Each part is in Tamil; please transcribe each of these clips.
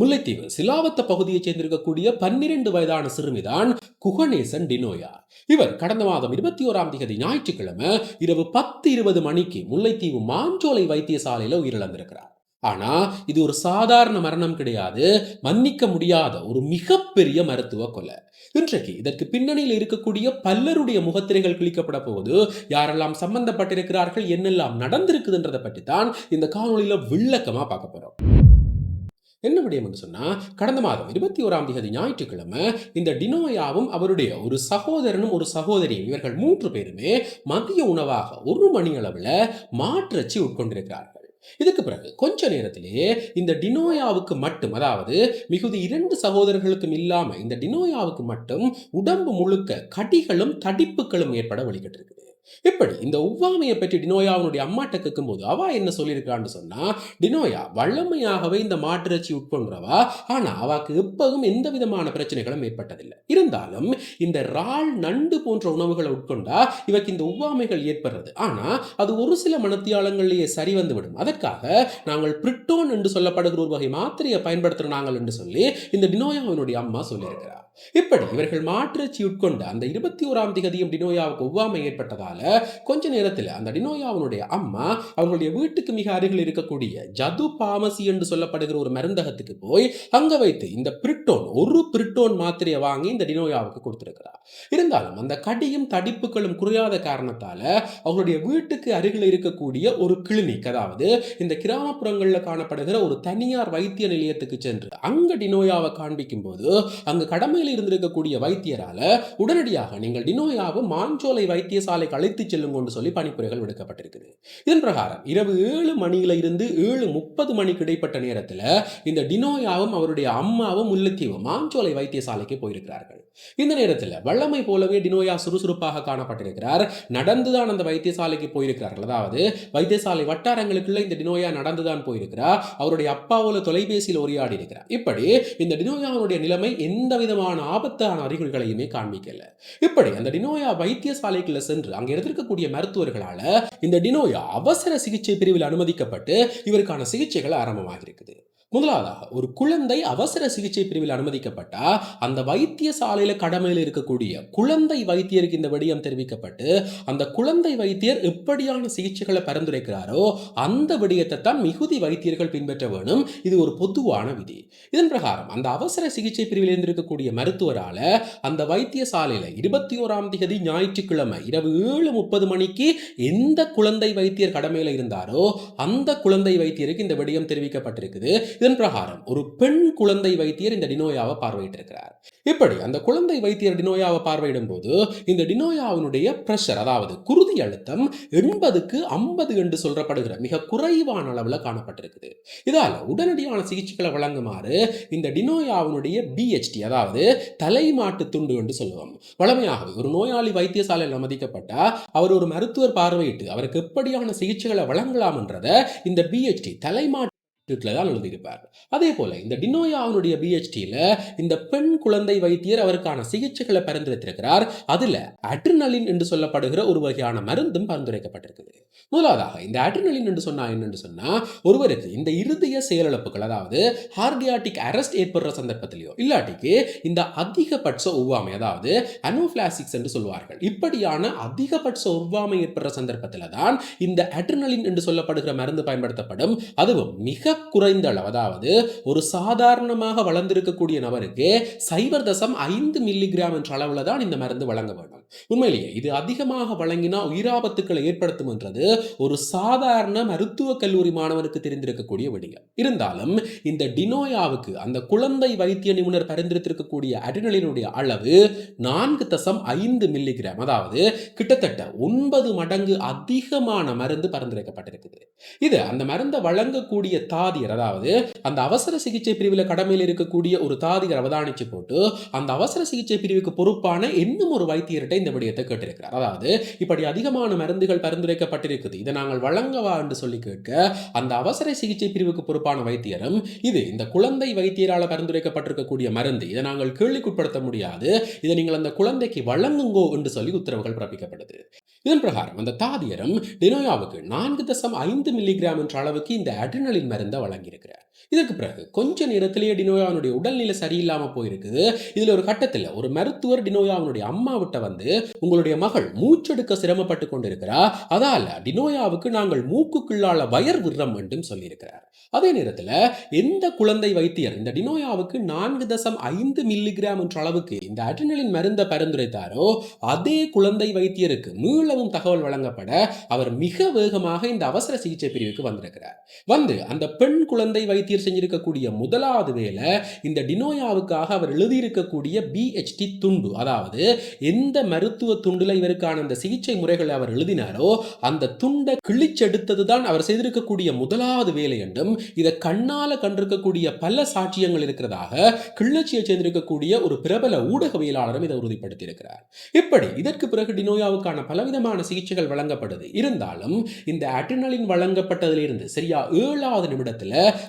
முல்லைத்தீவு சிலாவத்த பகுதியைச் சேர்ந்திருக்கக்கூடிய பன்னிரண்டு வயதான சிறுமிதான் குகணேசன் டினோயா. இவர் கடந்த மாதம் இருபத்தி ஓராம் தேதி ஞாயிற்றுக்கிழமை இரவு பத்து இருபது மணிக்கு முல்லைத்தீவு மாஞ்சோலை வைத்தியசாலையில உயிரிழந்திருக்கிறார். ஆனா இது ஒரு சாதாரண மரணம் கிடையாது. மன்னிக்க முடியாத ஒரு மிகப்பெரிய மருத்துவ கொலை. இன்றைக்கு இதற்கு பின்னணியில் இருக்கக்கூடிய பலருடைய முகத்திரைகள் கிழிக்கப்பட போது யாரெல்லாம் சம்பந்தப்பட்டிருக்கிறார்கள் என்னெல்லாம் நடந்திருக்குதுன்றதை பற்றி தான் இந்த காணொலியில விளக்கமா பார்க்க போறோம். என்ன விடயம் என்று சொன்னால் கடந்த மாதம் இருபத்தி ஓராம் தேதி ஞாயிற்றுக்கிழமை இந்த டினோயாவும் அவருடைய ஒரு சகோதரனும் ஒரு சகோதரியும் இவர்கள் மூன்று பேருமே மதிய உணவாக ஒரு மணி அளவில் மாற்றச்சி உட்கொண்டிருக்கிறார்கள். இதுக்கு பிறகு கொஞ்ச நேரத்திலேயே இந்த டினோயாவுக்கு மட்டும் அதாவது மிகுதி இரண்டு சகோதரர்களுக்கும் இல்லாமல் இந்த டினோயாவுக்கு மட்டும் உடம்பு முழுக்க கடிகளும் தடிப்புகளும் ஏற்பட வழிகட்டிருக்குது இப்படி இந்த ஒவ்வாமையை பற்றி டினோயா அவனுடைய அம்மாட்ட கேட்கும்போது அவ என்ன சொல்லியிருக்கான்னு சொன்னா டினோயா வல்லமையாகவே இந்த மாட்டிறைச்சி உட்கொண்டவா ஆனா அவாக்கு எப்பவும் எந்த விதமான பிரச்சனைகளும் ஏற்பட்டதில்லை. இருந்தாலும் இந்த இறால் நண்டு போன்ற உணவுகளை உட்கொண்டா இவக்கு இந்த ஒவ்வாமைகள் ஏற்படுறது. ஆனா அது ஒரு சில மனத்தியாளங்களிலேயே சரி வந்துவிடும். அதற்காக நாங்கள் பிரிட்டோன் என்று சொல்லப்படுகிற ஒரு வகை மாத்திரையை பயன்படுத்துகிறாங்கள் என்று சொல்லி இந்த டினோயாவினுடைய அம்மா சொல்லியிருக்கிறார். இப்படி இவர்கள் மாற்றுச்சி உட்கொண்ட அந்த இருபத்தி ஓராம் திகதியும் டினோயாவுக்கு ஒவ்வாமை ஏற்பட்டதால கொஞ்ச நேரத்தில் அந்த டினோயாவினுடைய அம்மா அவர்களுடைய வீட்டுக்கு மிக அருகில் இருக்கக்கூடிய ஜது பாமசி என்று சொல்லப்படுகிற ஒரு மருந்தகத்துக்கு போய் அங்க வைத்து இந்த பிரிட்டோன் ஒரு பிரிட்டோன் மாத்திரையை வாங்கி இந்த டினோயாவுக்கு கொடுத்திருக்கிறார் இருந்தாலும் அந்த கடியும் தடிப்புகளும் குறையாத காரணத்தால அவர்களுடைய வீட்டுக்கு அருகில் இருக்கக்கூடிய ஒரு கிளினிக் அதாவது இந்த கிராமப்புறங்களில் காணப்படுகிற ஒரு தனியார் வைத்திய நிலையத்துக்கு சென்று அங்க டினோயாவை காண்பிக்கும் போது அங்கு கடமையில் இருந்திருக்கக்கூடிய வைத்தியரால உடனடியாக நீங்கள் டினோயாவை மாஞ்சோலை வைத்தியசாலைக்கு அழைத்து செல்லுங்கன்னு சொல்லி பணிப்புரைகள் விடுக்கப்பட்டிருக்குது. இதன் பிரகாரம் இரவு ஏழு மணியில இருந்து ஏழு முப்பது மணிக்கு இடைப்பட்ட நேரத்தில் இந்த டினோயாவும் அவருடைய அம்மாவும் முல்லைத்தீவு மாஞ்சோலை வைத்தியசாலைக்கு போயிருக்கிறார்கள். இந்த நேரத்தில் வல்லமை போலவே டினோயா சுறுசுறுப்பாக காணப்பட்டிருக்கிறார். நடந்துதான் அந்த வைத்தியசாலைக்கு போயிருக்கிறார்கள். அதாவது வைத்தியசாலை வட்டாரங்களுக்குள்ள இந்த டினோயா நடந்துதான் போயிருக்கிறார் அவருடைய அப்பாவோட தொலைபேசியில் உரையாடி இருக்கிறார் இப்படி இந்த டினோயாவுடைய நிலைமை எந்த விதமான ஆபத்தான அறிகுறிகளையுமே காண்பிக்கல. இப்படி அந்த டினோயா வைத்தியசாலைக்குள்ள சென்று அங்க இருந்திருக்கக்கூடிய மருத்துவர்களால இந்த டினோயா அவசர சிகிச்சை பிரிவில் அனுமதிக்கப்பட்டு இவருக்கான சிகிச்சைகள் ஆரம்பமாக இருக்குது முதலாவதாக ஒரு குழந்தை அவசர சிகிச்சை பிரிவில் அனுமதிக்கப்பட்டா அந்த வைத்தியசாலையில் கடமையில் இருக்கக்கூடிய குழந்தை வைத்தியருக்கு இந்த விடயம் தெரிவிக்கப்பட்டு அந்த குழந்தை வைத்தியர் எப்படியான சிகிச்சைகளை பரிந்துரைக்கிறாரோ அந்த விடயத்தை தான் மிகுதி வைத்தியர்கள் பின்பற்ற வேணும். இது ஒரு பொதுவான விதி. இதன் பிரகாரம் அந்த அவசர சிகிச்சை பிரிவில் இருந்திருக்கக்கூடிய மருத்துவரால் அந்த வைத்தியசாலையில் இருபத்தி ஓராம் தேதி ஞாயிற்றுக்கிழமை இரவு ஏழு முப்பது மணிக்கு எந்த குழந்தை வைத்தியர் கடமையில் இருந்தாரோ அந்த குழந்தை வைத்தியருக்கு இந்த விடயம் தெரிவிக்கப்பட்டிருக்குது. இதன் பிரகாரம் ஒரு பெண் குழந்தை வைத்தியர் இந்த டினோயாவை பார்வையிட்டிருக்கிறார். இப்படி அந்த குழந்தை வைத்தியர் டினோயாவை பார்வையிடும் போது இந்த டினோயாவினுடைய பிரஷர் அதாவது குருதி அழுத்தம் எண்பதுக்கு ஐம்பது என்று சொல்லப்படுகிற மிக குறைவான அளவில் காணப்பட்டிருக்குது. இதால உடனடியான சிகிச்சைகளை வழங்குமாறு இந்த டினோயாவினுடைய பிஹெச்டி அதாவது தலைமாட்டு துண்டு என்று சொல்லுவோம். வழமையாகவே ஒரு நோயாளி வைத்தியசாலையில் அனுமதிக்கப்பட்டா அவர் ஒரு மருத்துவர் பார்வையிட்டு அவருக்கு எப்படியான சிகிச்சைகளை வழங்கலாம் என்றதை இந்த பிஹெச்டி தலைமாட்டு தான் எழுதியிருப்பார். அதே போல இந்த டினோயாவினுடைய பிஹெச்டியில் இந்த பெண் குழந்தை வைத்தியர் அவருக்கான சிகிச்சைகளை பரிந்துரைத்திருக்கிறார். அதில் அட்ரினலின் என்று சொல்லப்படுகிற ஒரு வகையான மருந்தும் பரிந்துரைக்கப்பட்டிருக்குது. முதலாவதாக இந்த அட்ரினலின் என்று சொன்னா என்னென்று சொன்னால் ஒருவருக்கு இந்த இருதய செயலிழப்புகள் அதாவது ஹார்டியாட்டிக் அரெஸ்ட் ஏற்படுற சந்தர்ப்பத்திலேயோ இல்லாட்டிக்கு இந்த அதிகபட்ச ஒவ்வாமை அதாவது அனோஃபிளாசிக்ஸ் என்று சொல்வார்கள் இப்படியான அதிகபட்ச ஒவ்வாமை ஏற்படுற சந்தர்ப்பத்தில் தான் இந்த அட்ரினலின் என்று சொல்லப்படுகிற மருந்து பயன்படுத்தப்படும். அதுவும் மிக குறைந்த அளவு. அதாவது ஒரு சாதாரணமாக வளர்ந்திருக்கக்கூடிய நபருக்கு சைபர் தசம் ஐந்து மில்லிகிராம் என்ற அளவில் தான் இந்த மருந்து வழங்க வேண்டும். உண்மையிலேயே இது அதிகமாக வழங்கினா உயிராபத்துக்களை ஏற்படுத்தும் என்றது ஒரு சாதாரண மருத்துவ கல்லூரி மாணவனுக்கு தெரிந்திருக்கக்கூடிய விடயம். இருந்தாலும் இந்த டினோயாவுக்கு அந்த குழந்தை வைத்திய நிபுணர் பரிந்துரைத்திருக்கக்கூடிய அடிநலினுடைய அளவு நான்கு தசம் ஐந்து மில்லிகிராம் அதாவது கிட்டத்தட்ட ஒன்பது மடங்கு அதிகமான மருந்து பரிந்துரைக்கப்பட்டிருக்குது. இது அந்த மருந்தை வழங்கக்கூடிய தாதியர். அதாவது அந்த அவசர சிகிச்சை பிரிவில் கடமையில் இருக்கக்கூடிய ஒரு தாதியர் அவதானிச்சு போட்டு அந்த அவசர சிகிச்சை பிரிவுக்கு பொறுப்பான இன்னும் ஒரு வைத்தியர்கிட்ட இந்த விடயத்தை கேட்டிருக்கிறார். அதாவது இப்படி அதிகமான மருந்துகள் பரிந்துரைக்கப்பட்டிருக்குது. இதை நாங்கள் வழங்கவா என்று சொல்லி கேட்க அந்த அவசர சிகிச்சை பிரிவுக்கு பொறுப்பான வைத்தியரும் இது இந்த குழந்தை வைத்தியரால் பரிந்துரைக்கப்பட்டிருக்கக்கூடிய மருந்து இதை நாங்கள் கேள்விக்குட்படுத்த முடியாது. இதை நீங்கள் அந்த குழந்தைக்கு வழங்குங்கோ என்று சொல்லி உத்தரவுகள் பிறப்பிக்கப்படுது. இதன் பிரகாரம் அந்த தாதியரும் டினோயாவுக்கு நான்கு தசம் ஐந்து மில்லிகிராம் என்ற அளவுக்கு இந்த அட்ரினலின் மருந்தை மருந்தை வழங்கியிருக்கிறார். இதற்கு பிறகு கொஞ்ச நேரத்திலேயே டினோயாவினுடைய உடல்நிலை சரியில்லாமல் போயிருக்குது. இதில் ஒரு கட்டத்தில் ஒரு மருத்துவர் டினோயாவினுடைய அம்மாவிட்ட வந்து உங்களுடைய மகள் மூச்செடுக்க சிரமப்பட்டு கொண்டிருக்கிறா அதால டினோயாவுக்கு நாங்கள் மூக்குக்குள்ளால வயர் விடுறோம் என்றும் சொல்லியிருக்கிறார். அதே நேரத்தில் எந்த குழந்தை வைத்தியர் இந்த டினோயாவுக்கு நான்கு தசம் ஐந்து மில்லிகிராம் என்ற அளவுக்கு இந்த அட்ரினலின் மருந்தை பரிந்துரைத்தாரோ அதே குழந்தை வைத்தியருக்கு மீளவும் தகவல் வழங்கப்பட அவர் மிக வேகமாக இந்த அவசர சிகிச்சை பிரிவுக்கு வந்திருக்கிறார். வந்து அந்த பெண் குழந்தை வைத்தியர் செஞ்சிருக்கக்கூடிய முதலாவது வேலை இந்த டினோயாவுக்காக அவர் எழுதியிருக்கக்கூடிய பிஹெச்டி துண்டு. அதாவது எந்த மருத்துவ துண்டுல இவருக்கான அந்த சிகிச்சை முறைகளை அவர் எழுதினாரோ அந்த துண்டை கிழிச்செடுத்தது தான் அவர் செய்திருக்கக்கூடிய முதலாவது வேலை என்றும் இதை கண்ணால கண்டிருக்கக்கூடிய பல சாட்சியங்கள் இருக்கிறதாக கிள்ளச்சியை சேர்ந்திருக்கக்கூடிய ஒரு பிரபல ஊடகவியலாளரும் இதை உறுதிப்படுத்தியிருக்கிறார். இப்படி இதற்கு பிறகு டினோயாவுக்கான பலவிதமான சிகிச்சைகள் வழங்கப்படுது. இருந்தாலும் இந்த அட்ரினலின் வழங்கப்பட்டதிலிருந்து சரியா ஏழாவது நிமிடத்தில்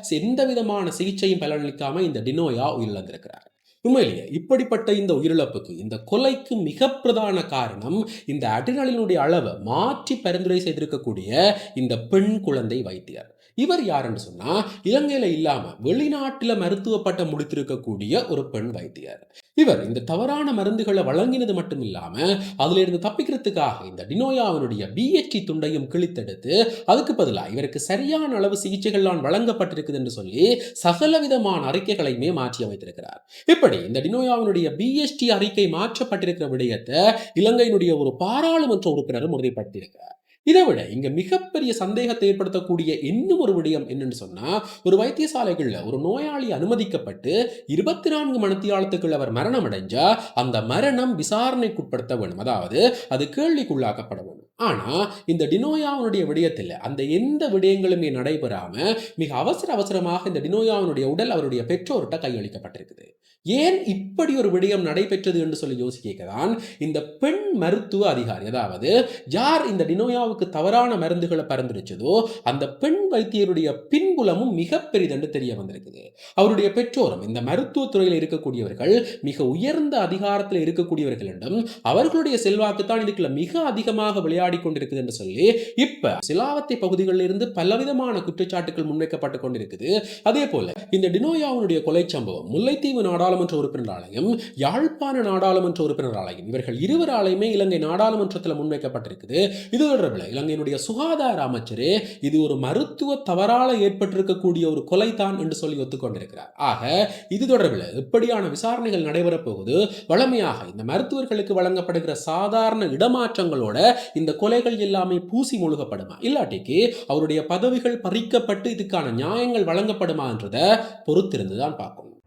எந்த விதமான சிகிச்சையும் பலனளிக்காம இந்த டினோயா உயிரிழந்திருக்கிறார். உண்மையிலேயே இப்படிப்பட்ட இந்த உயிரிழப்புக்கு இந்த கொலைக்கு மிக பிரதான காரணம் இந்த அடினலினுடைய அளவை மாற்றி பரிந்துரை செய்திருக்கக்கூடிய இந்த பெண் குழந்தை வைத்தியர். இவர் யாருன்னு சொன்னா இலங்கையில இல்லாம வெளிநாட்டுல மருத்துவ பட்டம் முடித்திருக்கக்கூடிய ஒரு பெண் வைத்தியர். இவர் இந்த தவறான மருந்துகளை வழங்கினது மட்டும் இல்லாம அதுல இருந்து தப்பிக்கிறதுக்காக இந்த டினோயாவினுடைய பிஹெச்டி துண்டையும் கிழித்தெடுத்து அதுக்கு பதிலாக இவருக்கு சரியான அளவு சிகிச்சைகள்லாம் வழங்கப்பட்டிருக்குது என்று சொல்லி சகல விதமான அறிக்கைகளையுமே மாற்றி அமைத்திருக்கிறார். இப்படி இந்த டினோயாவினுடைய பிஎஸ்டி அறிக்கை மாற்றப்பட்டிருக்கிற விடயத்தை இலங்கையினுடைய ஒரு பாராளுமன்ற உறுப்பினரும் உறுதிப்படுத்தியிருக்கிறார். இதை விட இங்க மிகப்பெரிய சந்தேகத்தை ஏற்படுத்தக்கூடிய இன்னும் ஒரு விடயம் என்னன்னு சொன்னா ஒரு வைத்தியசாலைகள்ல ஒரு நோயாளி அனுமதிக்கப்பட்டு இருபத்தி நான்கு மணித்தியாலத்துக்குள் அவர் மரணம் அடைஞ்சா அந்த மரணம் விசாரணைக்குட்படுத்த வேணும் அதாவது அது கேள்விக்குள்ளாக்கப்பட வேணும் ஆனா இந்த டினோயாவுடைய விடயத்தில் அந்த எந்த விடயங்களுமே நடைபெறாம மிக அவசர அவசரமாக இந்த டினோயாவினுடைய உடல் அவருடைய பெற்றோர்கிட்ட கையளிக்கப்பட்டிருக்குது. ஏன் இப்படி ஒரு விடயம் நடைபெற்றது என்று சொல்லி யோசிக்கதான் இந்த பெண் மருத்துவ அதிகாரி அதாவது யார் இந்த டினோயாவுக்கு தவறான மருந்துகளை பரிந்துரைச்சதோ அந்த பெண் வைத்தியருடைய பின்புலமும் மிக பெரிதென்று தெரிய வந்திருக்குது. அவருடைய பெற்றோரும் இந்த மருத்துவத்துறையில் இருக்கக்கூடியவர்கள் மிக உயர்ந்த அதிகாரத்தில் இருக்கக்கூடியவர்கள் என்றும் அவர்களுடைய செல்வாக்கு தான் இதுக்குள்ள மிக அதிகமாக விளையாடி கொண்டிருக்குது என்று சொல்லி இப்ப சிலாவத்தை பகுதிகளில் இருந்து பலவிதமான குற்றச்சாட்டுகள் முன்வைக்கப்பட்டு கொண்டிருக்குது. அதே போல இந்த டினோயாவுடைய கொலை சம்பவம் முல்லைத்தீவு நாடாளுமன்ற உறுப்பினராலையும் யாழ்ப்பாண நாடாளுமன்ற உறுப்பினராலையும் இவர்கள் இருவராலையுமே இலங்கை நாடாளுமன்றத்தில் முன்வைக்கப்பட்டிருக்குது. இது தொடர்பில் இலங்கையினுடைய சுகாதார அமைச்சரே இது ஒரு மருத்துவ தவறால ஏற்பட்டிருக்கக்கூடிய ஒரு கொலை தான் என்று சொல்லி ஒத்துக்கொண்டிருக்கிறார். ஆக இது தொடர்பில் எப்படியான விசாரணைகள் நடைபெறப் போகுது? வழமையாக இந்த மருத்துவர்களுக்கு வழங்கப்படுகிற சாதாரண இடமாற்றங்களோட இந்த கொலைகள் எல்லாமே பூசி முழுகப்படுமா? இல்லாட்டிக்கு அவருடைய பதவிகள் பறிக்கப்பட்டு இதுக்கான நியாயங்கள் வழங்கப்படுமான்றதை பொறுத்திருந்து தான் பார்க்கணும்.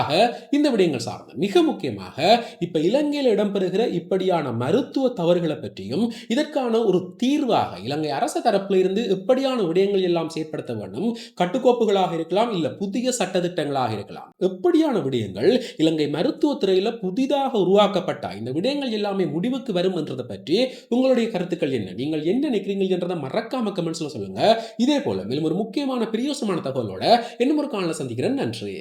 ஆக இந்த விடயங்கள் சார்ந்து மிக முக்கியமாக இப்ப இலங்கையில் இடம்பெறுகிற இப்படியான மருத்துவ தவறுகளை பற்றியும் இதற்கான ஒரு தீர்வாக இலங்கை அரச தரப்பில் இருந்து எப்படியான விடயங்கள் எல்லாம் செயற்படுத்த வேண்டும் கட்டுக்கோப்புகளாக இருக்கலாம் இல்ல புதிய சட்டத்திட்டங்களாக இருக்கலாம். எப்படியான விடயங்கள் இலங்கை மருத்துவத்துறையில புதிதாக உருவாக்கப்பட்ட இந்த விடயங்கள் எல்லாமே முடிவுக்கு வரும் என்றதை பற்றி உங்களுடைய கருத்துக்கள் என்ன? நீங்கள் என்ன நினைக்கிறீங்க என்றதை மறக்காம கமெண்ட்ஸ்ல சொல்லுங்க. இதே போல மேலும் ஒரு முக்கியமான பிரியோசமான தகவலோட இன்னும் ஒரு காணல சந்திக்கிறேன். நன்றி.